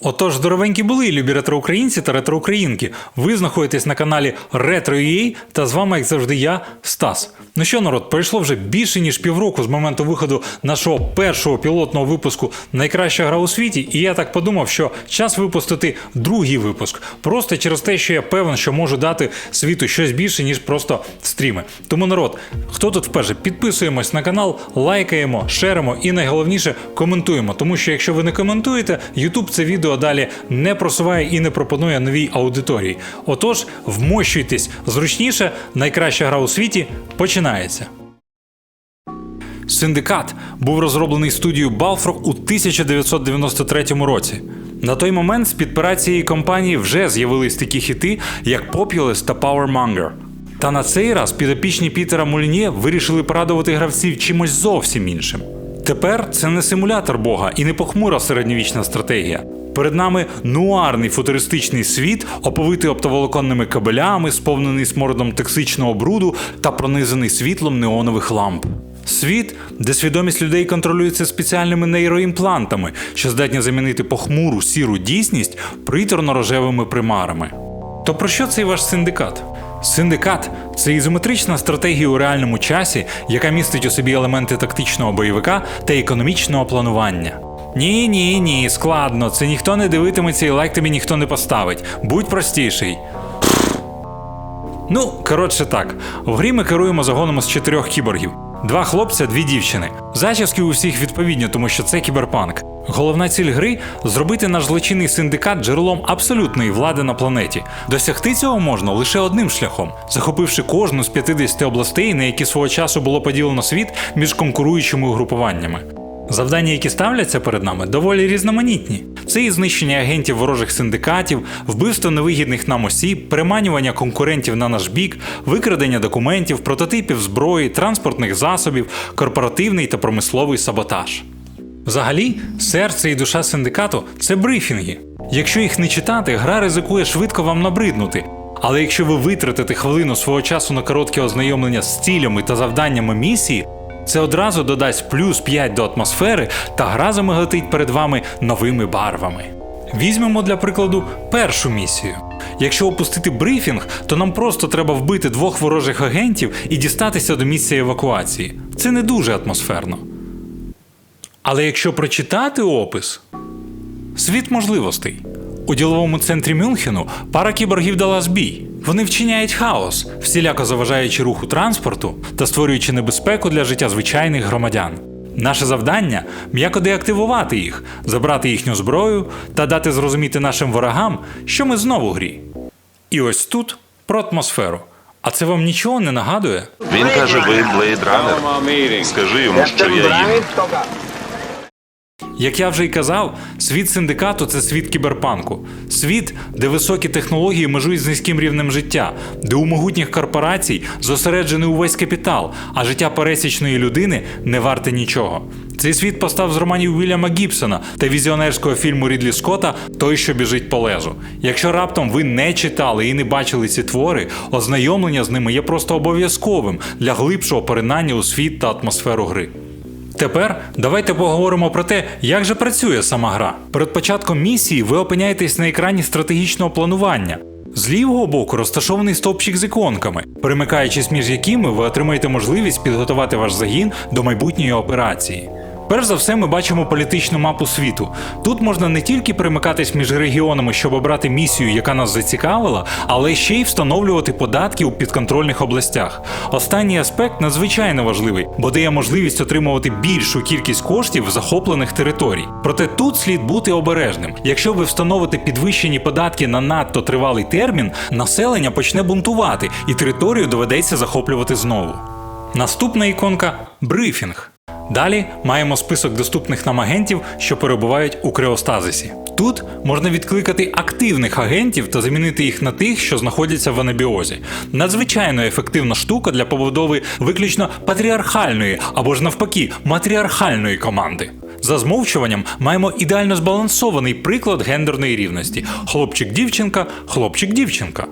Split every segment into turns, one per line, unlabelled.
Отож, здоровенькі були, любі ретроукраїнці та ретроукраїнки. Ви знаходитесь на каналі Retro.ua та з вами, як завжди, я, Стас. Ну що, народ, пройшло вже більше ніж півроку з моменту виходу нашого першого пілотного випуску Найкраща гра у світі, і я так подумав, що час випустити другий випуск. Просто через те, що я певен, що можу дати світу щось більше, ніж просто стріми. Тому, народ, хто тут вперше, підписуємось на канал, лайкаємо, шеримо і найголовніше коментуємо. Тому що якщо ви не коментуєте, YouTube це відео далі не просуває і не пропонує новій аудиторії. Отож, вмощуйтесь зручніше, найкраща гра у світі починається. Синдикат був розроблений студією Balfrog у 1993 році. На той момент з під компанії вже з'явились такі хіти, як Populous та Powermonger. Та на цей раз підопічні Пітера Мулінє вирішили порадувати гравців чимось зовсім іншим. Тепер це не симулятор Бога і не похмура середньовічна стратегія. Перед нами нуарний футуристичний світ, оповитий оптоволоконними кабелями, сповнений смородом токсичного бруду та пронизаний світлом неонових ламп. Світ, де свідомість людей контролюється спеціальними нейроімплантами, що здатні замінити похмуру сіру дійсність приторно-рожевими примарами. То про що цей ваш синдикат? Синдикат це ізометрична стратегія у реальному часі, яка містить у собі елементи тактичного бойовика та економічного планування. Ні, ні, ні, складно. Це ніхто не дивитиметься і лайк тобі ніхто не поставить. Будь простіший. Ну, коротше так, в грі ми керуємо загоном з чотирьох кіборгів: два хлопця, дві дівчини. Зачіски у всіх відповідні, тому що це кіберпанк. Головна ціль гри зробити наш злочинний синдикат джерелом абсолютної влади на планеті. Досягти цього можна лише одним шляхом, захопивши кожну з 50 областей, на які свого часу було поділено світ між конкуруючими угрупуваннями. Завдання, які ставляться перед нами, доволі різноманітні. Це і знищення агентів ворожих синдикатів, вбивство невигідних нам осіб, переманювання конкурентів на наш бік, викрадення документів, прототипів зброї, транспортних засобів, корпоративний та промисловий саботаж. Взагалі, серце і душа синдикату це брифінги. Якщо їх не читати, гра ризикує швидко вам набриднути. Але якщо ви витратите хвилину свого часу на коротке ознайомлення з цілями та завданнями місії, це одразу додасть плюс 5 до атмосфери та гра замиготить перед вами новими барвами. Візьмемо для прикладу першу місію. Якщо опустити брифінг, то нам просто треба вбити двох ворожих агентів і дістатися до місця евакуації. Це не дуже атмосферно. Але якщо прочитати опис, світ можливостей. У діловому центрі Мюнхену пара кіборгів дала збій. Вони вчиняють хаос, всіляко заважаючи руху транспорту та створюючи небезпеку для життя звичайних громадян. Наше завдання м'яко деактивувати їх, забрати їхню зброю та дати зрозуміти нашим ворогам, що ми знову в грі. І ось тут про атмосферу. А це вам нічого не нагадує?
Він каже, ви Blade Runner. Скажи йому, що я їм.
Як я вже й казав, світ синдикату це світ кіберпанку, світ, де високі технології межують з низьким рівнем життя, де у могутніх корпорацій зосереджений увесь капітал, а життя пересічної людини не варте нічого. Цей світ постав з романів Вільяма Гібсона та візіонерського фільму Рідлі Скотта Той, що біжить по лезу. Якщо раптом ви не читали і не бачили ці твори, ознайомлення з ними є просто обов'язковим для глибшого поринання у світ та атмосферу гри. Тепер давайте поговоримо про те, як же працює сама гра. Перед початком місії ви опиняєтесь на екрані стратегічного планування. З лівого боку розташований стовпчик з іконками, перемикаючись між якими ви отримаєте можливість підготувати ваш загін до майбутньої операції. Перш за все, ми бачимо політичну мапу світу. Тут можна не тільки перемикатись між регіонами, щоб обрати місію, яка нас зацікавила, але ще й встановлювати податки у підконтрольних областях. Останній аспект надзвичайно важливий, бо дає можливість отримувати більшу кількість коштів захоплених територій. Проте тут слід бути обережним. Якщо ви встановите підвищені податки на надто тривалий термін, населення почне бунтувати, і територію доведеться захоплювати знову. Наступна іконка брифінг. Далі маємо список доступних нам агентів, що перебувають у криостазисі. Тут можна відкликати активних агентів та замінити їх на тих, що знаходяться в анабіозі. Надзвичайно ефективна штука для побудови виключно патріархальної або ж навпаки матріархальної команди. За змовчуванням маємо ідеально збалансований приклад гендерної рівності: хлопчик-дівчинка, хлопчик-дівчинка.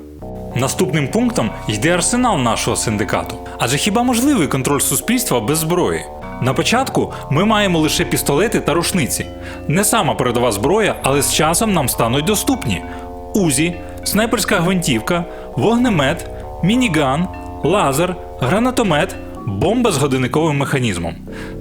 Наступним пунктом йде арсенал нашого синдикату. Адже хіба можливий контроль суспільства без зброї? На початку ми маємо лише пістолети та рушниці. Не сама передова зброя, але з часом нам стануть доступні: УЗІ, снайперська гвинтівка, вогнемет, мініган, лазер, гранатомет, бомба з годинниковим механізмом.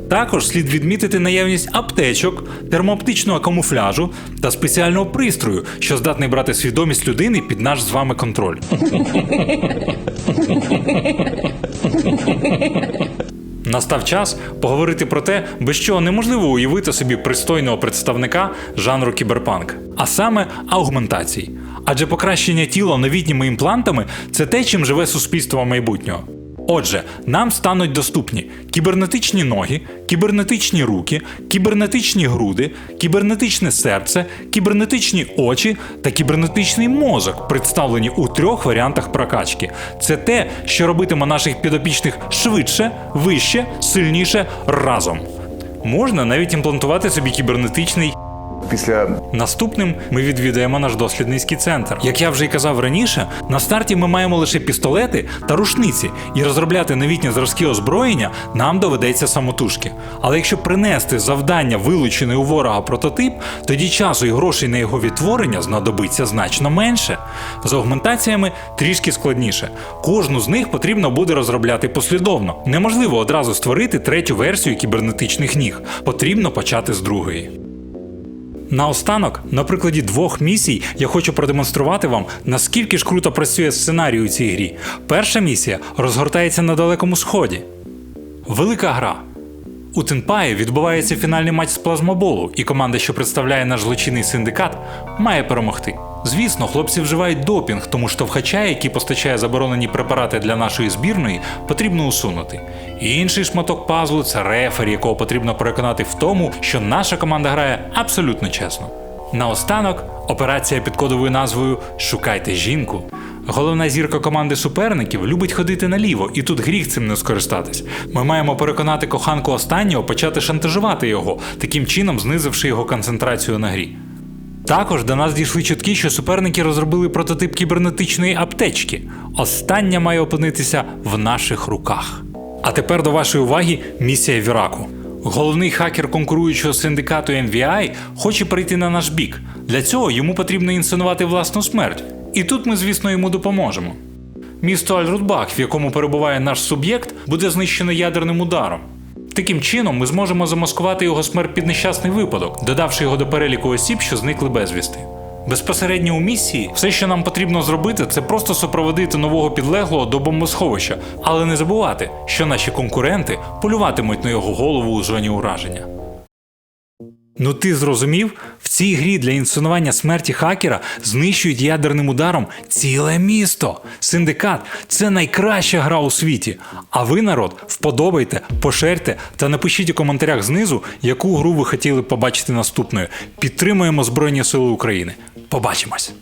Також слід відмітити наявність аптечок, термооптичного камуфляжу та спеціального пристрою, що здатний брати свідомість людини під наш з вами контроль. Настав час поговорити про те, без чого неможливо уявити собі пристойного представника жанру кіберпанк, а саме аугментації. Адже покращення тіла новітніми імплантами це те, чим живе суспільство майбутнього. Отже, нам стануть доступні кібернетичні ноги, кібернетичні руки, кібернетичні груди, кібернетичне серце, кібернетичні очі та кібернетичний мозок, представлені у трьох варіантах прокачки. Це те, що робитиме наших підопічних швидше, вище, сильніше разом. Можна навіть імплантувати собі кібернетичний
Після
Наступним ми відвідаємо наш дослідницький центр. Як я вже й казав раніше, на старті ми маємо лише пістолети та рушниці, і розробляти новітні зразки озброєння нам доведеться самотужки. Але якщо принести завдання вилучений у ворога прототип, тоді часу і грошей на його відтворення знадобиться значно менше. З аугментаціями трішки складніше. Кожну з них потрібно буде розробляти послідовно. Неможливо одразу створити третю версію кібернетичних ніг. Потрібно почати з другої. Наостанок, на прикладі двох місій, я хочу продемонструвати вам, наскільки ж круто працює сценарій у цій грі. Перша місія розгортається на далекому сході. Велика гра. У Тенпаї відбувається фінальний матч з плазмоболу, і команда, що представляє наш злочинний синдикат, має перемогти. Звісно, хлопці вживають допінг, тому штовхача, який постачає заборонені препарати для нашої збірної, потрібно усунути. І інший шматок пазлу це рефері, якого потрібно переконати в тому, що наша команда грає абсолютно чесно. Наостанок операція під кодовою назвою Шукайте жінку. Головна зірка команди суперників любить ходити наліво, і тут гріх цим не скористатись. Ми маємо переконати коханку останнього почати шантажувати його, таким чином знизивши його концентрацію на грі. Також до нас дійшли чутки, що суперники розробили прототип кібернетичної аптечки. Остання має опинитися в наших руках. А тепер до вашої уваги місія Віраку. Головний хакер конкуруючого синдикату NVI хоче перейти на наш бік. Для цього йому потрібно інсценувати власну смерть. І тут ми, звісно, йому допоможемо. Місто Аль-Рудбах, в якому перебуває наш суб'єкт, буде знищено ядерним ударом. Таким чином, ми зможемо замаскувати його смерть під нещасний випадок, додавши його до переліку осіб, що зникли безвісти. Безпосередньо у місії все, що нам потрібно зробити, це просто супроводити нового підлеглого до бомбосховища, але не забувати, що наші конкуренти полюватимуть на його голову у зоні ураження. Ну ти зрозумів? В цій грі для інсценування смерті хакера знищують ядерним ударом ціле місто. Синдикат це найкраща гра у світі. А ви, народ, вподобайте, поширте та напишіть у коментарях знизу, яку гру ви хотіли побачити наступною. Підтримуємо Збройні Сили України. Побачимось!